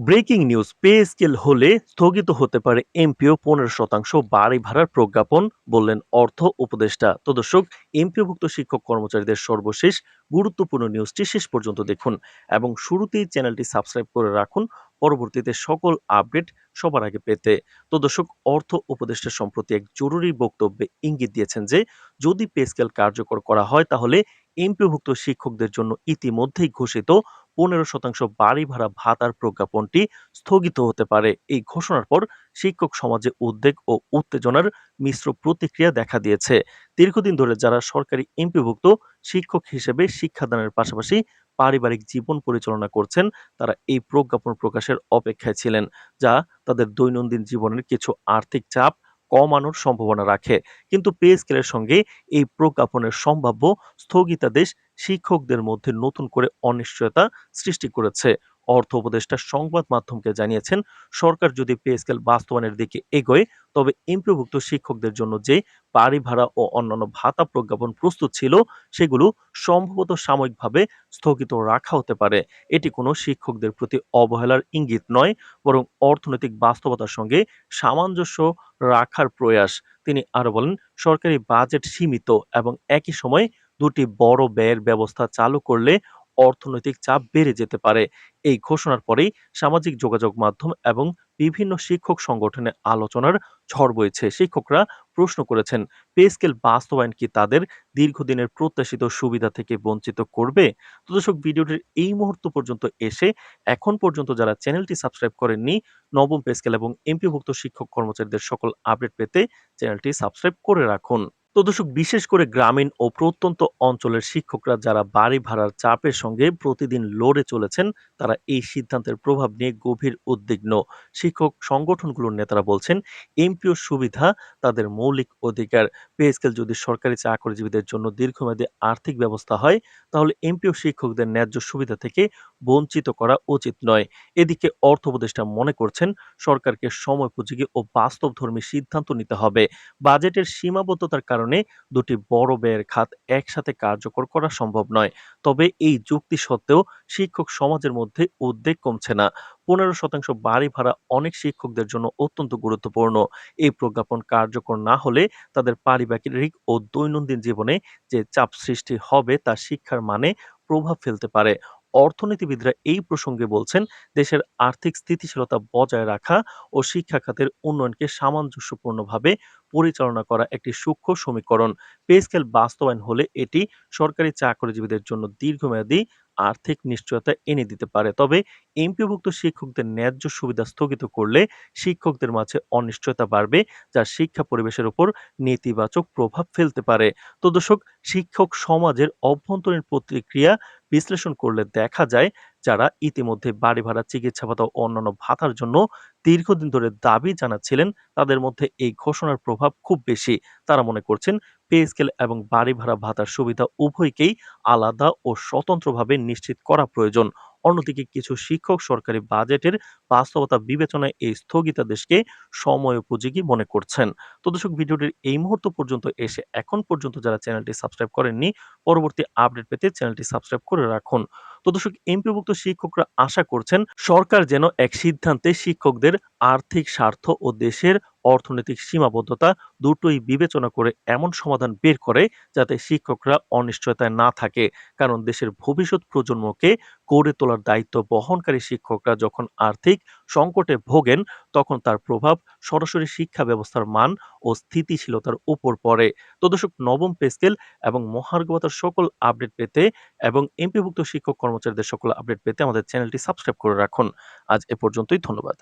Breaking news pay scale হলে স্থগিত হতে পারে এমপিও পনেরো শতাংশ বাড়ি ভাড়ার প্রজ্ঞাপন, বললেন অর্থ উপদেষ্টা। তো দর্শক, এমপিওভুক্ত শিক্ষক কর্মচারীদের সর্বশেষ গুরুত্বপূর্ণ নিউজটি শেষ পর্যন্ত দেখুন এবং শুরুতেই চ্যানেলটি সাবস্ক্রাইব করে রাখুন। পরবর্তীতে সকল আপডেট সবার আগে পেতে। তো দর্শক, অর্থ উপদেষ্টা সম্প্রতি এক জরুরি বক্তব্যে ইঙ্গিত দিয়েছেন যে, যদি পে স্কেল কার্যকর করা হয়, তাহলে এমপিওভুক্ত শিক্ষকদের জন্য ইতিমধ্যেই ঘোষিত পনেরো শতাংশ বাড়ি ভাড়া ভাতার প্রজ্ঞাপনটি স্থগিত হতে পারে। এই ঘোষণার পর শিক্ষক সমাজে উদ্বেগ ও উত্তেজনার মিশ্র প্রতিক্রিয়া দেখা দিয়েছে। দীর্ঘদিন ধরে যারা সরকারি এমপিভুক্ত শিক্ষক হিসেবে শিক্ষাদানের পাশাপাশি পারিবারিক জীবন পরিচালনা করছেন, তারা এই প্রজ্ঞাপন প্রকাশের অপেক্ষায় ছিলেন, যা তাদের দৈনন্দিন জীবনের কিছু আর্থিক চাপ কমানোর সম্ভাবনা রাখে। কিন্তু পে স্কেলের সঙ্গে এই প্রজ্ঞাপনের সম্ভাব্য স্থগিতাদেশ শিক্ষকদের মধ্যে নতুন করে অনিশ্চয়তা সৃষ্টি করেছে। অর্থ উপদেষ্টা সংবাদ মাধ্যমকে জানিয়েছেন, সরকার যদি পে স্কেল বাস্তবায়নের দিকে এগোয়, তবে এমপিভুক্ত শিক্ষকদের জন্য যে বাড়ি ভাড়া ও অন্যান্য ভাতা প্রজ্ঞাপন প্রস্তুত ছিল, সেগুলো সম্ভবত সাময়িকভাবে স্থগিত রাখা হতে পারে। এটি কোনো শিক্ষকদের প্রতি অবহেলার ইঙ্গিত নয়, বরং অর্থনৈতিক বাস্তবতার সঙ্গে সামঞ্জস্য রাখার প্রয়াস। তিনি আরও বলেন, সরকারি বাজেট সীমিত এবং একই সময়ে দুটি বড় ব্যয়ের ব্যবস্থা চালু করলে অর্থনৈতিক চাপ বেড়ে যেতে পারে। এই ঘোষণার পরেই সামাজিক যোগাযোগ মাধ্যম এবং বিভিন্ন শিক্ষক সংগঠনে আলোচনার ঝড় বইছে। শিক্ষকরা প্রশ্ন করেছেন, পে স্কেল বাস্তবায়ন কি তাদের দীর্ঘদিনের প্রত্যাশিত সুবিধা থেকে বঞ্চিত করবে? তো দর্শক, ভিডিওটির এই মুহূর্ত পর্যন্ত এসে এখন পর্যন্ত যারা চ্যানেলটি সাবস্ক্রাইব করেননি, নবম পে স্কেল এবং এমপিভুক্ত শিক্ষক কর্মচারীদের সকল আপডেট পেতে চ্যানেলটি সাবস্ক্রাইব করে রাখুন। তো দর্শক বিশেষ করে গ্রামীণ ও প্রত্যন্ত অঞ্চলের শিক্ষকরা যারা বাড়ি ভাড়ার চাপের সঙ্গে প্রতিদিন লড়ে চলেছেন, তারা এই সিদ্ধান্তের প্রভাব নিয়ে গভীর উদ্বিগ্ন। শিক্ষক সংগঠনগুলোর নেতারা বলছেন এমপিও সুবিধা তাদের মৌলিক অধিকার। পে স্কেল যদি সরকারি চাকরিজীবীদের জন্য দীর্ঘমেয়াদী আর্থিক ব্যবস্থা হয়, তাহলে এমপিও শিক্ষকদের ন্যায্য সুবিধা থেকে বঞ্চিত করা উচিত নয়। এদিকে অর্থ উপদেষ্টা মনে করছেন, সরকারকে সময়োপযোগী ও বাস্তবধর্মী সিদ্ধান্ত নিতে হবে। বাজেটের সীমাবদ্ধতার কারণে দুটি বড় ব্যয়ের খাত একসাথে কার্যকর করা সম্ভব নয়। তবে এই যুক্তি সত্ত্বেও শিক্ষক সমাজের মধ্যে উদ্বেগ কমছে না। পনেরো শতাংশ বাড়ি ভাড়া অনেক শিক্ষকদের জন্য অত্যন্ত গুরুত্বপূর্ণ। এই প্রজ্ঞাপন কার্যকর না হলে তাদের পারিবারিক ও দৈনন্দিন জীবনে যে চাপ সৃষ্টি হবে তা শিক্ষার মানে প্রভাব ফেলতে পারে। অর্থনীতিবিদরা এই প্রসঙ্গে বলছেন, দেশের আর্থিক স্থিতিশীলতা বজায় রাখা ও শিক্ষা খাতের উন্নয়নকে সামঞ্জস্যপূর্ণভাবে পরিচালনা করা একটি সূক্ষ্ম সমীকরণ। পে স্কেল বাস্তবায়ন হলে এটি সরকারি চাকরিজীবীদের জন্য দীর্ঘমেয়াদী আর্থিক নিশ্চয়তা এনে দিতে পারে। তবে এমপিভুক্ত শিক্ষকদের ন্যায্য সুবিধা স্থগিত করলে শিক্ষকদের মাঝে অনিশ্চয়তা বাড়বে, যা শিক্ষা পরিবেশের উপর নেতিবাচক প্রভাব ফেলতে পারে। তো দর্শক, শিক্ষক সমাজের অভ্যন্তরীণ প্রতিক্রিয়া বিশ্লেষণ করলে দেখা যায়, যারা ইতিমধ্যে বাড়ি ভাড়া, চিকিৎসা ভাতা ও অন্যান্য ভাতার জন্য দীর্ঘদিন ধরে দাবি জানাচ্ছিলেন, তাদের মধ্যে এই ঘোষণার প্রভাব খুব বেশি। তারা মনে করছেন পে স্কেল এবং বাড়ি ভাড়া ভাতার সুবিধা উভয়কেই আলাদা ও স্বতন্ত্রভাবে নিশ্চিত করা প্রয়োজন। অন্যদিকে কিছু শিক্ষক সরকারি বাজেটের বাস্তবতা বিবেচনায় এই স্থগিতাদেশকে সময়োপযোগী মনে করছেন। তো দর্শক, ভিডিওটির এই মুহূর্ত পর্যন্ত এসে এখন পর্যন্ত যারা চ্যানেলটি সাবস্ক্রাইব করেননি, পরবর্তী আপডেট পেতে চ্যানেলটি সাবস্ক্রাইব করে রাখুন। তো দর্শক, এমপিভুক্ত শিক্ষকরা আশা করছেন সরকার যেন এক সিদ্ধান্তে শিক্ষকদের আর্থিক স্বার্থ ও দেশের অর্থনৈতিক সীমাবদ্ধতা দুটোই বিবেচনা করে এমন সমাধান বের করে যাতে শিক্ষকরা অনিশ্চয়তায় না থাকে। কারণ দেশের ভবিষ্যৎ প্রজন্মকে গড়ে তোলার দায়িত্ব বহনকারী শিক্ষকরা যখন আর্থিক সংকটে ভোগেন, তখন তার প্রভাব সরাসরি শিক্ষা ব্যবস্থার মান ও স্থিতিশীলতার উপর পড়ে। তো দর্শক, নবম পে স্কেল এবং মহার্ঘবতার সকল আপডেট পেতে এবং এমপিভুক্ত শিক্ষক কর্মচারীদের সকল আপডেট পেতে আমাদের চ্যানেলটি সাবস্ক্রাইব করে রাখুন। আজ এ পর্যন্তই, ধন্যবাদ।